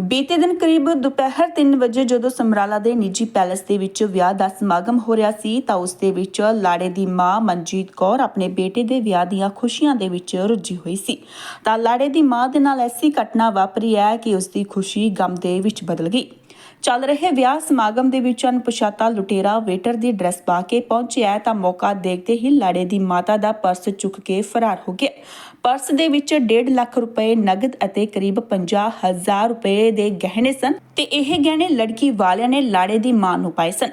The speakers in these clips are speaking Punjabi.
ਬੀਤੇ ਦਿਨ ਕਰੀਬ ਦੁਪਹਿਰ 3 ਵਜੇ ਜਦੋਂ ਸਮਰਾਲਾ ਦੇ ਨਿੱਜੀ ਪੈਲੇਸ ਦੇ ਵਿੱਚ ਵਿਆਹ ਦਾ ਸਮਾਗਮ ਹੋ ਰਿਹਾ ਸੀ ਤਾਂ ਉਸ ਦੇ ਵਿੱਚ ਲਾੜੇ ਦੀ ਮਾਂ ਮਨਜੀਤ ਕੌਰ ਆਪਣੇ ਬੇਟੇ ਦੇ ਵਿਆਹ ਦੀਆਂ ਖੁਸ਼ੀਆਂ ਦੇ ਵਿੱਚ ਰੁੱਝੀ ਹੋਈ ਸੀ। ਤਾਂ ਲਾੜੇ ਦੀ ਮਾਂ ਦੇ ਨਾਲ ਐਸੀ ਘਟਨਾ ਵਾਪਰੀ ਹੈ ਕਿ ਉਸ ਦੀ ਖੁਸ਼ੀ ਗਮ ਦੇ ਵਿੱਚ ਬਦਲ ਗਈ। ਚੱਲ ਰਹੇ ਵਿਆਹ ਸਮਾਗਮ ਦੇ ਵਿੱਚ ਅਣਪਛਾਤਾ ਲੁਟੇਰਾ ਵੇਟਰ ਦੀ ਡਰੈਸ ਪਾ ਕੇ ਪਹੁੰਚਿਆ ਤਾਂ ਮੌਕਾ ਦੇਖਦੇ ਹੀ ਲਾੜੇ ਦੀ ਮਾਤਾ ਦਾ ਪਰਸ ਚੁੱਕ ਕੇ ਫਰਾਰ ਹੋ ਗਿਆ। ਪਰਸ ਦੇ ਵਿੱਚ 1.5 ਲੱਖ ਰੁਪਏ ਨਗਦ ਅਤੇ ਕਰੀਬ 50000 ਰੁਪਏ ਦੇ ਗਹਿਣੇ ਸਨ ਤੇ ਇਹ ਗਹਿਣੇ ਲੜਕੀ ਵਾਲਿਆਂ ਨੇ ਲਾੜੇ ਦੀ ਮਾਂ ਨੂੰ ਪਾਏ ਸਨ।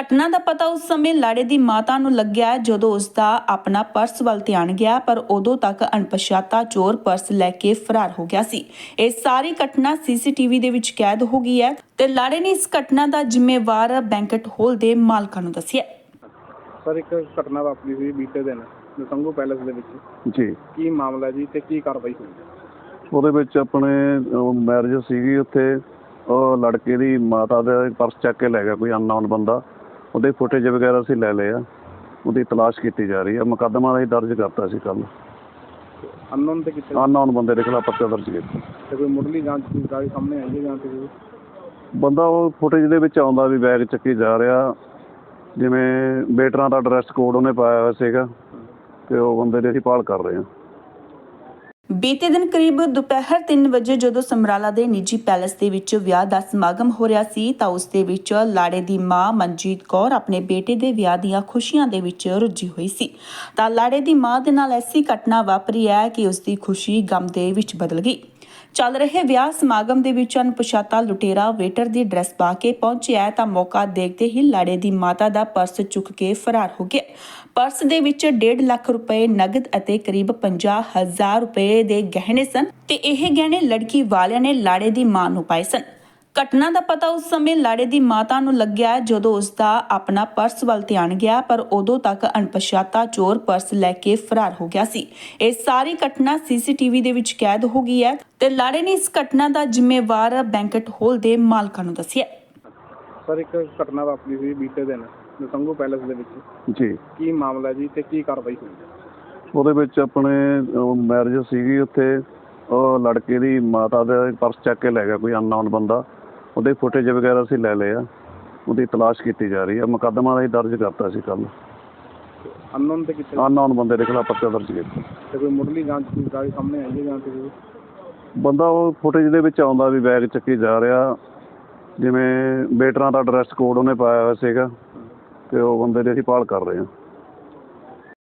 ਘਟਨਾ ਦਾ ਪਤਾ ਉਸ ਸਮੇਂ ਲਾੜੇ ਦੀ ਮਾਤਾ ਨੂੰ ਲੱਗਿਆ ਜਦੋਂ ਉਸ ਦਾ ਆਪਣਾ ਪਰਸ ਵੱਲ ਧਿਆਨ ਗਿਆ ਪਰ ਉਦੋਂ ਤੱਕ ਅਣਪਛਾਤਾ ਚੋਰ ਪਰਸ ਲੈ ਕੇ ਫਰਾਰ ਹੋ ਗਿਆ ਸੀ। ਇਹ ਸਾਰੀ ਘਟਨਾ ਸੀਸੀਟੀਵੀ ਦੇ ਵਿੱਚ ਕੈਦ ਹੋ ਗਈ ਹੈ ਤੇ ਲਾੜੇ ਨੇ ਇਸ ਘਟਨਾ ਦਾ ਜ਼ਿੰਮੇਵਾਰ ਬੈਂਕਟ ਹਾਲ ਦੇ ਮਾਲਕਾਂ ਨੂੰ ਦੱਸਿਆ। ਸਰ ਇੱਕ ਘਟਨਾ ਵਾਪਰੀ ਸੀ ਬੀਤੇ ਦਿਨ ਨਸੰਗੂ ਪੈਲੇਸ ਦੇ ਵਿੱਚ। ਜੀ। ਕੀ ਮਾਮਲਾ ਜੀ ਤੇ ਕੀ ਕਾਰਵਾਈ ਹੋਈ? ਉਹਦੇ ਵਿੱਚ ਆਪਣੇ ਮੈਰਿਜ ਸੀਗੀ ਉੱਥੇ ਉਹ ਲੜਕੇ ਦੀ ਮਾਤਾ ਦਾ ਪਰਸ ਚੱਕ ਕੇ ਲੈ ਗਿਆ ਕੋਈ ਅਨਨੋਨ ਬੰਦਾ। ਉਹਦੇ ਫੁਟੇਜ ਵਗੈਰਾ ਅਸੀਂ ਲੈ ਲਏ ਆ। ਉਹਦੀ ਤਲਾਸ਼ ਕੀਤੀ ਜਾ ਰਹੀ ਹੈ ਮੁਕੱਦਮਾ ਅਸੀਂ ਦਰਜ ਕਰਤਾ ਸੀ ਕੱਲ ਅਨਨੋਨ ਤੇ ਕਿਤੇ ਅਨਨੋਨ ਬੰਦੇ ਦੇ ਖਿਲਾਫ ਪਰਚਾ ਦਰਜ ਕੀਤਾ। ਤੇ ਕੋਈ ਮੁੱਢਲੀ ਜਾਂਚ ਦੀ ਗੱਲ ਸਾਹਮਣੇ ਆਈ ਹੈ ਜਾਂ ਤੇ? ਬੰਦਾ ਉਹ ਫੁਟੇਜ ਦੇ ਵਿੱਚ ਆਉਂਦਾ ਵੀ ਬੈਗ ਚੱਕੀ ਜਾ ਰਿਹਾ। ਜਿਵੇਂ ਵੇਟਰਾਂ ਦਾ ਡਰੈਸ ਕੋਡ ਉਹਨੇ ਪਾਇਆ ਹੋਇਆ ਸੀਗਾ। ਤੇ ਉਹ ਬੰਦੇ ਦੀ ਅਸੀਂ ਭਾਲ ਕਰ ਰਹੇ ਹਾਂ। ਬੀਤੇ ਦਿਨ ਕਰੀਬ ਦੁਪਹਿਰ 3 ਵਜੇ ਜਦੋਂ ਸਮਰਾਲਾ ਦੇ ਨਿੱਜੀ ਪੈਲੇਸ ਦੇ ਵਿੱਚ ਵਿਆਹ ਦਾ ਸਮਾਗਮ ਹੋ ਰਿਹਾ ਸੀ, ਤਾਂ ਉਸ ਦੇ ਵਿੱਚ ਲਾੜੇ ਦੀ ਮਾਂ ਮਨਜੀਤ ਕੌਰ ਆਪਣੇ ਬੇਟੇ ਦੇ ਵਿਆਹ ਦੀਆਂ ਖੁਸ਼ੀਆਂ ਦੇ ਵਿੱਚ ਰੁੱਝੀ ਹੋਈ ਸੀ। ਤਾਂ ਲਾੜੇ ਦੀ ਮਾਂ ਦੇ ਨਾਲ ਐਸੀ ਘਟਨਾ ਵਾਪਰੀ ਹੈ ਕਿ ਉਸ ਦੀ ਖੁਸ਼ੀ ਗਮ ਦੇ ਵਿੱਚ ਬਦਲ ਗਈ। ਚੱਲ ਰਹੇ ਵਿਆਹ ਸਮਾਗਮ ਦੇ ਵਿੱਚ ਅਣਪਛਾਤਾ ਲੁਟੇਰਾ ਵੇਟਰ ਦੀ ਡਰੈਸ ਪਾ ਕੇ ਪਹੁੰਚਿਆ ਤਾਂ ਮੌਕਾ ਦੇਖਦੇ ਹੀ ਲਾੜੇ ਦੀ ਮਾਤਾ ਦਾ ਪਰਸ ਚੁੱਕ ਕੇ ਫਰਾਰ ਹੋ ਗਿਆ। ਪਰਸ ਦੇ ਵਿੱਚ 1.5 ਲੱਖ ਰੁਪਏ ਨਗਦ ਅਤੇ ਕਰੀਬ 50000 ਰੁਪਏ ਦੇ ਗਹਿਣੇ ਸਨ ਤੇ ਇਹ ਗਹਿਣੇ ਲੜਕੀ ਵਾਲਿਆਂ ਨੇ ਲਾੜੇ ਦੀ ਮਾਂ ਨੂੰ ਪਾਏ ਸਨ। ਘਟਨਾ ਦਾ ਪਤਾ ਉਸ ਸਮੇਂ ਲਾੜੇ ਦੀ ਮਾਤਾ ਨੂੰ ਲੱਗਿਆ ਜਦੋਂ ਉਸ ਦਾ ਆਪਣਾ ਪਰਸ ਵੱਲ ਧਿਆਨ ਗਿਆ ਪਰ ਉਦੋਂ ਤੱਕ ਅਣਪਛਾਤਾ ਚੋਰ ਪਰਸ ਲੈ ਕੇ ਫਰਾਰ ਹੋ ਗਿਆ ਸੀ। ਇਹ ਸਾਰੀ ਘਟਨਾ ਸੀਸੀਟੀਵੀ ਦੇ ਵਿੱਚ ਕੈਦ ਹੋ ਗਈ ਹੈ ਤੇ ਲਾੜੇ ਨੇ ਇਸ ਘਟਨਾ ਦਾ ਜ਼ਿੰਮੇਵਾਰ ਬੈਂਕਟ ਹਾਲ ਦੇ ਮਾਲਕਾਂ ਨੂੰ ਦੱਸਿਆ। ਸਰ ਇੱਕ ਘਟਨਾ ਵਾਪਰੀ ਸੀ ਬੀਤੇ ਦਿਨ ਨਸੰਗੂ ਪੈਲੇਸ ਦੇ ਵਿੱਚ। ਜੀ। ਕੀ ਮਾਮਲਾ ਜੀ ਤੇ ਕੀ ਕਾਰਵਾਈ ਹੋਈ? ਉਹਦੇ ਵਿੱਚ ਆਪਣੇ ਮੈਰਿਜ ਸੀਗੀ ਉੱਥੇ ਉਹ ਲੜਕੇ ਦੀ ਮਾਤਾ ਦਾ ਪਰਸ ਚੱਕ ਕੇ ਲੈ ਗਿਆ ਕੋਈ ਅਨਨੋਨ ਬੰਦਾ। ਉਹਦੇ ਫੁਟੇਜ ਵਗੈਰਾ ਅਸੀਂ ਲੈ ਲਏ ਆ। ਉਹਦੀ ਤਲਾਸ਼ ਕੀਤੀ ਜਾ ਰਹੀ ਹੈ ਮੁਕੱਦਮਾ ਅਸੀਂ ਦਰਜ ਕਰਤਾ ਸੀ ਕੱਲ ਅਨਨੋਨ ਤੇ ਕਿਤੇ ਅਨਨੋਨ ਬੰਦੇ ਦੇ ਖਿਲਾਫ ਪਰਚਾ ਦਰਜ ਕੀਤਾ। ਤੇ ਕੋਈ ਮੁੱਢਲੀ ਜਾਂਚ ਦੀ ਗੱਲ ਸਾਹਮਣੇ ਆਈ ਹੈ ਜਾਂ ਤੇ? ਬੰਦਾ ਉਹ ਫੁਟੇਜ ਦੇ ਵਿੱਚ ਆਉਂਦਾ ਵੀ ਬੈਗ ਚੱਕੀ ਜਾ ਰਿਹਾ। ਜਿਵੇਂ ਵੇਟਰਾਂ ਦਾ ਡਰੈਸ ਕੋਡ ਉਹਨੇ ਪਾਇਆ ਹੋਇਆ ਸੀਗਾ। ਤੇ ਉਹ ਬੰਦੇ ਦੀ ਅਸੀਂ ਭਾਲ ਕਰ ਰਹੇ ਹਾਂ।